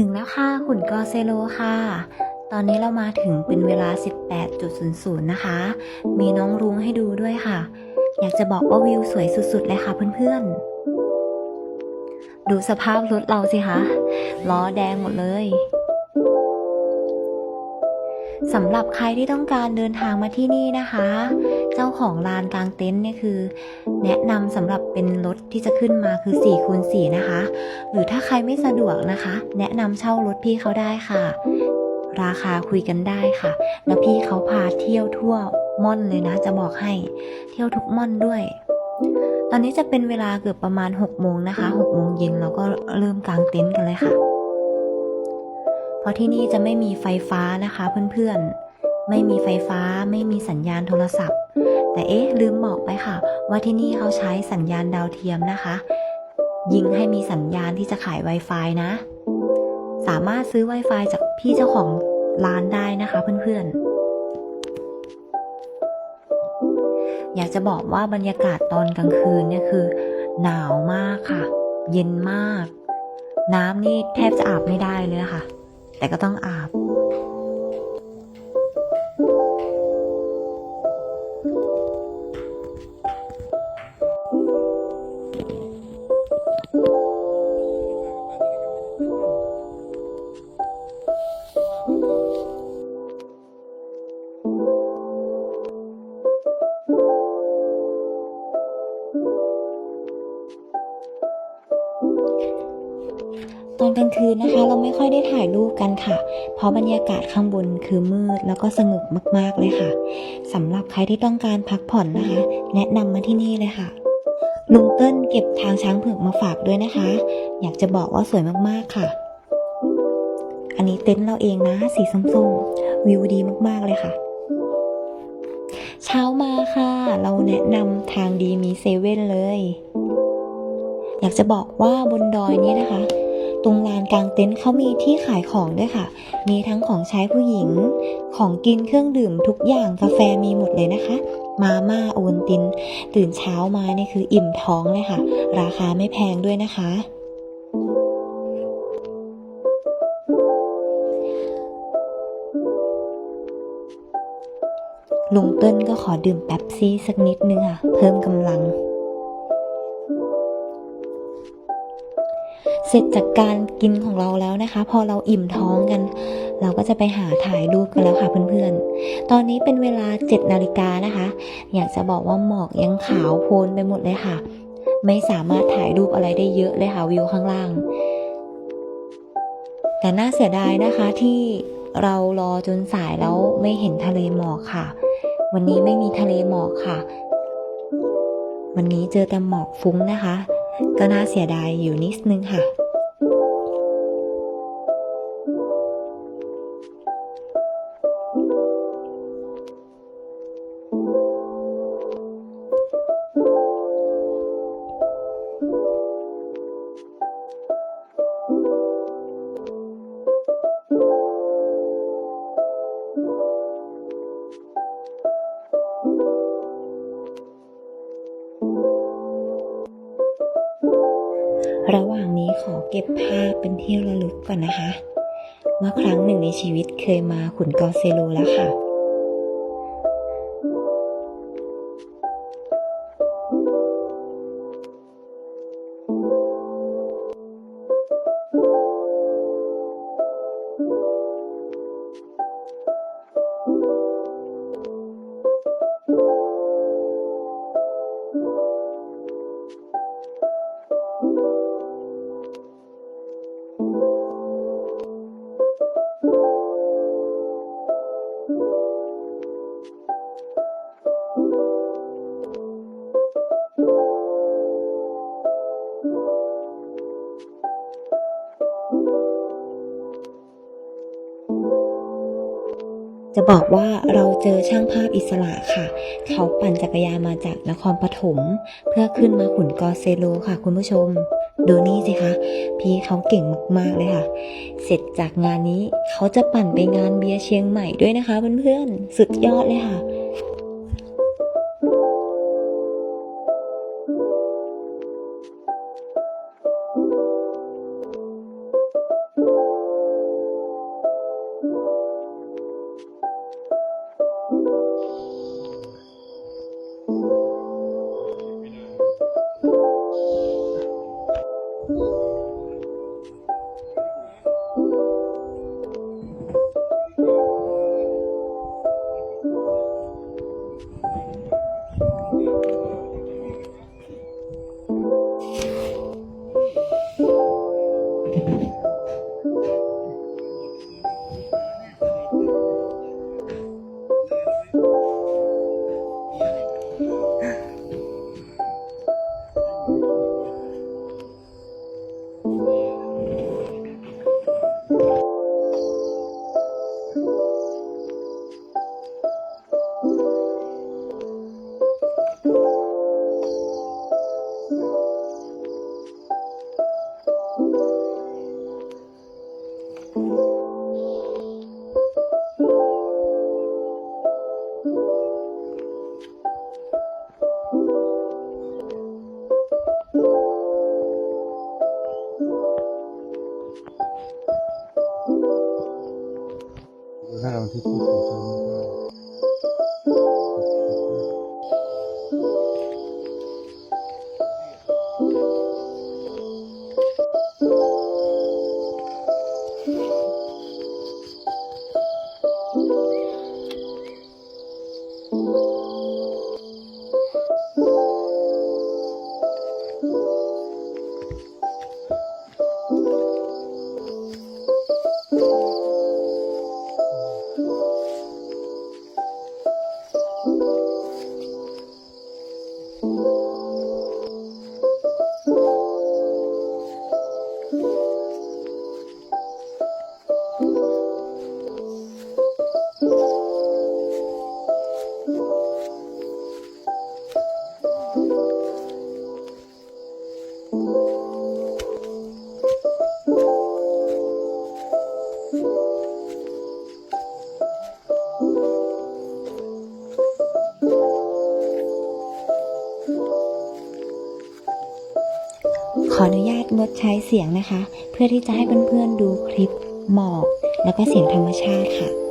ถึงแล้วค่ะขุ่นกอเซโลค่ะ ตอนนี้เรามาถึงเป็นเวลา 18.00 นะคะ มีน้องรุ้งให้ดูด้วยค่ะ อยากจะบอกว่าวิวสวยสุดๆเลยค่ะเพื่อนๆ ดูสภาพรถเราสิคะ ล้อแดงหมดเลย สำหรับใครที่ต้องการเดินทางมาที่นี่นะคะ เจ้าของลานกลางเต็นท์เนี่ยคือ แนะนำสำหรับเป็นรถที่จะขึ้นมาคือ4คูณ4นะคะ หรือถ้าใครไม่สะดวกนะคะ แนะนำเช่ารถพี่เขาได้ค่ะ ราคาคุยกันได้ค่ะ แล้วพี่เขาพาเที่ยวทั่วม่อนเลยนะ จะบอกให้เที่ยวทุกม่อนด้วย ตอนนี้จะเป็นเวลาเกือบประมาณ6โมงนะคะ6โมงเย็นเราก็เริ่มกางเต็นท์กันเลยค่ะ ราะที่นี่จะไม่มีไฟฟ้านะคะเพื่อนๆ ไม่มีไฟฟ้าไม่มีสัญญาณโทรศัพท์ แต่เอ๊ะลืมบอกไปค่ะ ว่าที่นี่เขาใช้สัญญาณดาวเทียมนะคะ ยิงให้มีสัญญาณที่จะขาย Wi-Fi นะ สามารถซื้อ Wi-Fi จากพี่เจ้าของร้านได้นะคะเพื่อนๆ อยากจะบอกว่าบรรยากาศตอนกลางคืนเนี่ยคือ หนาวมากค่ะ เย็นมาก น้ำนี่แทบจะอาบไม่ได้เลยค่ะ แต่ก็ต้องอาบ อนกลางคืนนะคะเราไม่ค่อยได้ถ่ายรูปกันค่ะ เพราะบรรยากาศข้างบนคือมืดแล้วก็สงบมากๆเลยค่ะสำหรับใครที่ต้องการพักผ่อนนะคะ แนะนำมาที่นี่เลยค่ะลุงเติ้ลเก็บทางช้างเผือกมาฝากด้วยนะคะ อยากจะบอกว่าสวยมากๆค่ะ อันนี้เต็นท์เราเองนะ สีส้มๆวิวดีมากๆเลยค่ะ เช้ามาค่ะ เราแนะนำทางดีมีเซเว่นเลย อยากจะบอกว่าบนดอยนี้นะคะ ตรงลานกลางเต็นท์เขามีที่ขายของด้วยค่ะ มีทั้งของใช้ผู้หญิง ของกินเครื่องดื่มทุกอย่างกาแฟมีหมดเลยนะคะ มาม่าโอวติน ตื่นเช้ามาเนี่ยคืออิ่มท้องเลยค่ะ ราคาไม่แพงด้วยนะคะลุงเติ้ลก็ขอดื่มแป๊บซี่สักนิดนึงค่ะ เพิ่มกำลัง เสร็จจากการกินของเราแล้วนะคะ พอเราอิ่มท้องกัน เราก็จะไปหาถ่ายรูปกันแล้วค่ะเพื่อนๆ ตอนนี้เป็นเวลา7นาฬิกานะคะ อยากจะบอกว่าหมอกยังขาวโพลนไปหมดเลยค่ะ ไม่สามารถถ่ายรูปอะไรได้เยอะเลยค่ะวิวข้างล่าง แต่น่าเสียดายนะคะที่เรารอจนสายแล้วไม่เห็นทะเลหมอกค่ะ วันนี้ไม่มีทะเลหมอกค่ะ วันนี้เจอแต่หมอกฟุ้งนะคะ ก็น่าเสียดายอยู่นิดนึงค่ะ ก่อนนะคะ เมื่อครั้งหนึ่งในชีวิตเคยมาขุนกอเซโลแล้วค่ะ จะบอกว่าเราเจอช่างภาพอิสระค่ะ เขาปั่นจักรยานมาจากนครปฐมเพื่อขึ้นมาขุนกอเซโลค่ะคุณผู้ชม ดูนี่สิคะพี่เขาเก่งมากๆเลยค่ะ เสร็จจากงานนี้เขาจะปั่นไปงานเบียร์เชียงใหม่ด้วยนะคะเพื่อนๆสุดยอดเลยค่ะ ออนุญาตงดใช้เสียงนะคะ เพื่อที่จะให้เพื่อนๆดูคลิปหมอก แล้วก็เสียงธรรมชาติค่ะ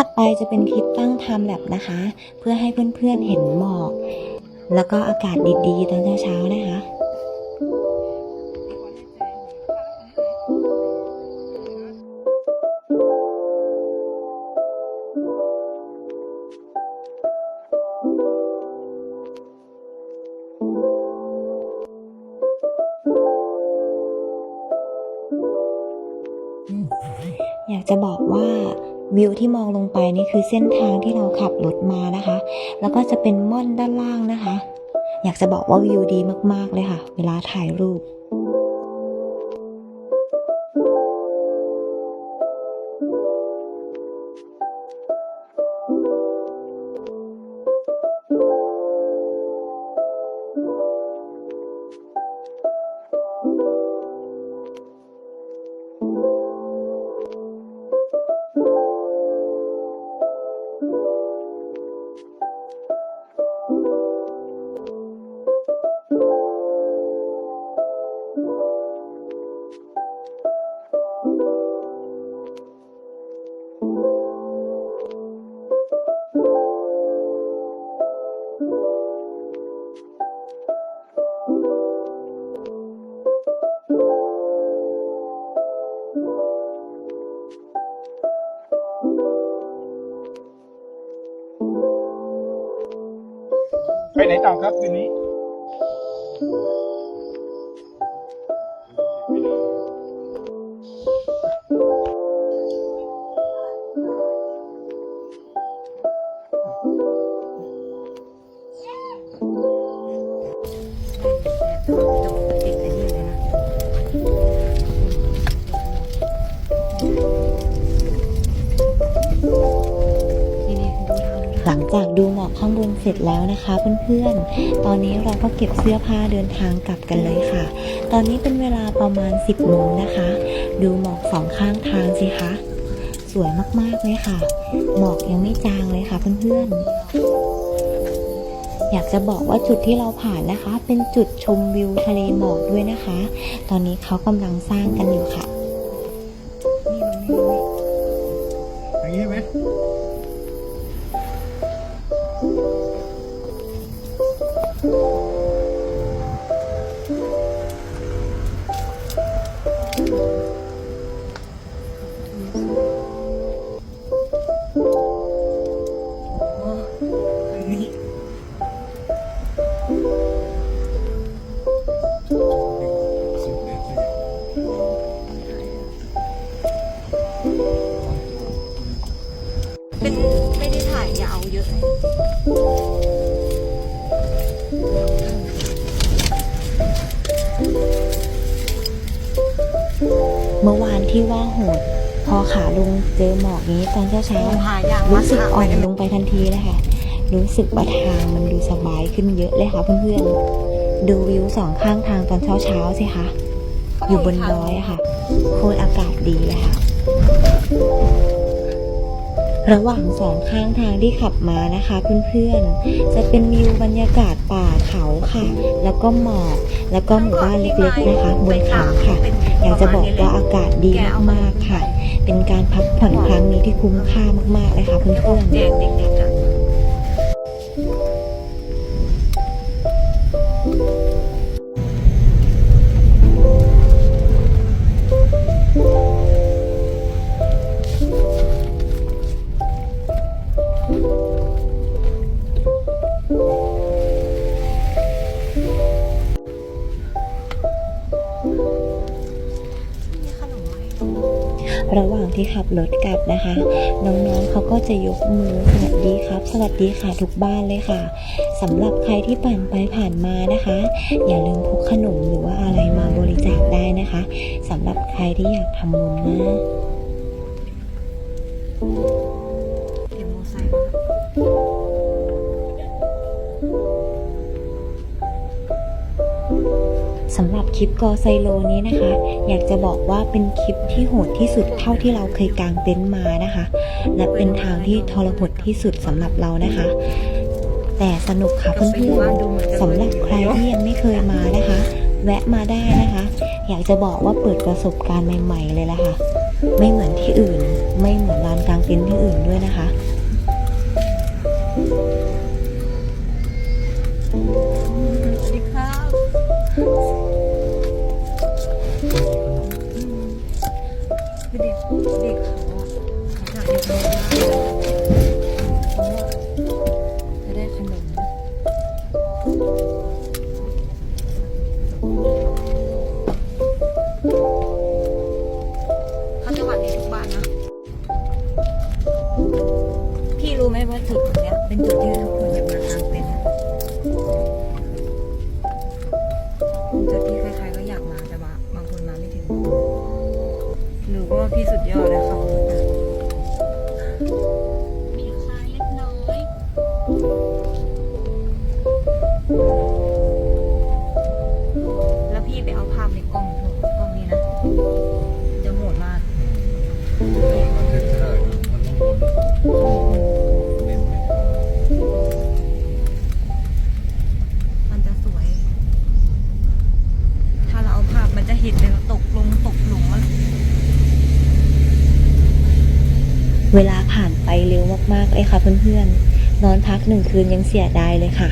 ถัดไปจะเป็นคลิปตั้งไทม์แลปนะคะ เพื่อให้เพื่อนๆเห็นหมอก แล้วก็อากาศดีๆ ตอนเช้าๆนะคะอยากจะบอกว่า วิวที่มองลงไปนี่คือเส้นทางที่เราขับรถมานะคะ แล้วก็จะเป็นม่อนด้านล่างนะคะ อยากจะบอกว่าวิวดีมาก ๆ เลยค่ะ เวลาถ่ายรูปไป ไหนต่อครับคืนนี้ากดูหมอกข้างบนเสร็จแล้วนะคะเพื่อนๆ ตอนนี้เราก็เก็บเสื้อผ้าเดินทางกลับกันเลยค่ะ ตอนนี้เป็นเวลาประมาณ 10โมงนะคะ ดูหมอกสองข้างทางสิคะ สวยมากๆเลยค่ะ หมอกยังไม่จางเลยค่ะเพื่อนๆอยากจะบอกว่าจุดที่เราผ่านนะคะ เป็นจุดชมวิวทะเลหมอกด้วยนะคะ ตอนนี้เขากำลังสร้างกันอยู่ค่ะ ที่ว่าโหด พอขาลงเจอหมอกนี้ตอนเช้าเช้าๆรู้สึกอ่อนลงไปทันทีเลยค่ะ รู้สึกว่าทางมันดูสบายขึ้นเยอะเลยค่ะเพื่อนๆ ดูวิวสองข้างทางตอนเช้าเช้าๆสิคะ อยู่บนดอยอะค่ะ โคตรอากาศดีเลยค่ะ ระหว่างสองข้างทางที่ขับมานะคะเพื่อนๆ จะเป็นวิวบรรยากาศป่าเขาค่ะ แล้วก็หมอก แล้วก็หมู่บ้านเล็กๆนะคะบนเขาค่ะ อยากจะบอกว่าอากาศดีมากๆค่ะ เป็นการพักผ่อนครั้งนี้ที่คุ้มค่ามากๆเลยค่ะเพื่อนๆ ขับรถกลับนะคะ น้องๆเขาก็จะยกมือสวัสดีครับ สวัสดีค่ะทุกบ้านเลยค่ะสำหรับใครที่ผ่านไปผ่านมานะคะ อย่าลืมพกขนมหรือว่าอะไรมาบริจาคได้นะคะสำหรับใครที่อยากทำบุญนะ คลิปกอไซโลนี้นะคะ อยากจะบอกว่าเป็นคลิปที่โหดที่สุดเท่าที่เราเคยกางเต็นท์มานะคะ และเป็นทางที่ทรหดที่สุดสำหรับเรานะคะ แต่สนุกค่ะเพื่อนๆสำหรับใครที่ยังไม่เคยมานะคะ แวะมาได้นะคะ อยากจะบอกว่าเปิดประสบการณ์ใหม่ ๆ เลยละค่ะ ไม่เหมือนที่อื่น ไม่เหมือนลานกางเต็นท์ที่อื่นด้วยนะคะ เวลาผ่านไปเร็วมากๆเลยค่ะเพื่อนๆ นอนพักหนึ่งคืนยังเสียดายเลยค่ะ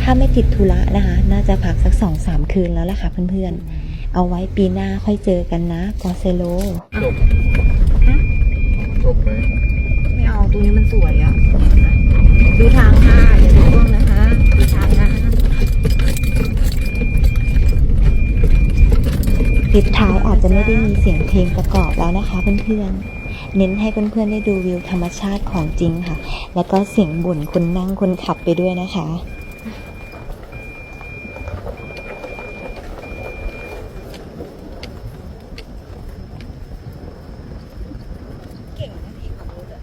ถ้าไม่ติดธุระนะคะ น่าจะพักสักสองสามคืนแล้วล่ะค่ะเพื่อนๆ เอาไว้ปีหน้าค่อยเจอกันนะกอเซโลจบจบไหมไม่เอาตรงนี้มันสวยอะดูทางค่ะอย่าดูกล้องนะคะดูทางนะคลิปท้ายอาจจะไม่ได้มีเสียงเพลงประกอบแล้วนะคะเพื่อนๆ เน้นให้เพื่อนๆได้ดูวิวธรรมชาติของจริงค่ะ แล้วก็เสียงบ่นคนนั่งคนขับไปด้วยนะคะเก่งนะพี่ขับรถอะ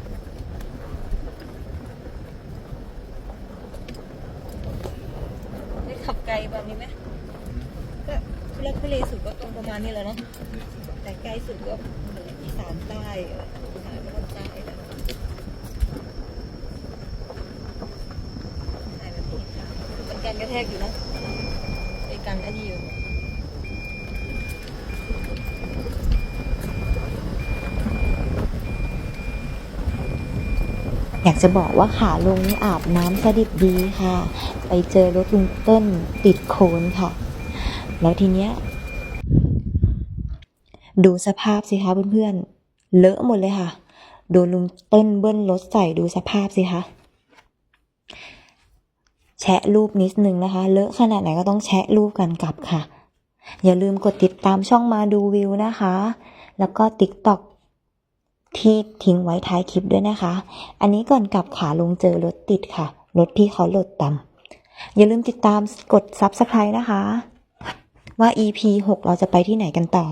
ขับไกลแบบนี้ไหมก็ทุลักทุเลสุดก็ตรงประมาณนี้แหละเนาะแต่ไกลสุดก็เหนืออี สานใต้สานตะวันใต้นะถ่ายแบบนี้ค่ะเป็นการกระแทกอยู่นะไอ้กันอันนี้อยู่อยากจะบอกว่าขาลงนี่อาบน้ำสดิบดีค่ะ ไปเจอรถลุงเติ้ลติดโคลนค่ะ แล้วทีเนี้ย ดูสภาพสิคะเพื่อนๆ เลอะหมดเลยค่ะ โดนลุงเติ้ลเบิ้ลรถใส่ดูสภาพสิคะ แชะรูปนิดนึงนะคะ เลอะขนาดไหนก็ต้องแชะรูปกันกลับค่ะ อย่าลืมกดติดตามช่องมาดูวิวนะคะ แล้วก็ติ๊กต็อกที่ทิ้งไว้ท้ายคลิปด้วยนะคะ อันนี้ก่อนกลับขาลงเจอรถติดค่ะ รถพี่เขาโหลดต่ำอย่าลืมติดตามกด Subscribe นะคะ ว่า EP 6 เราจะไปที่ไหนกันต่อ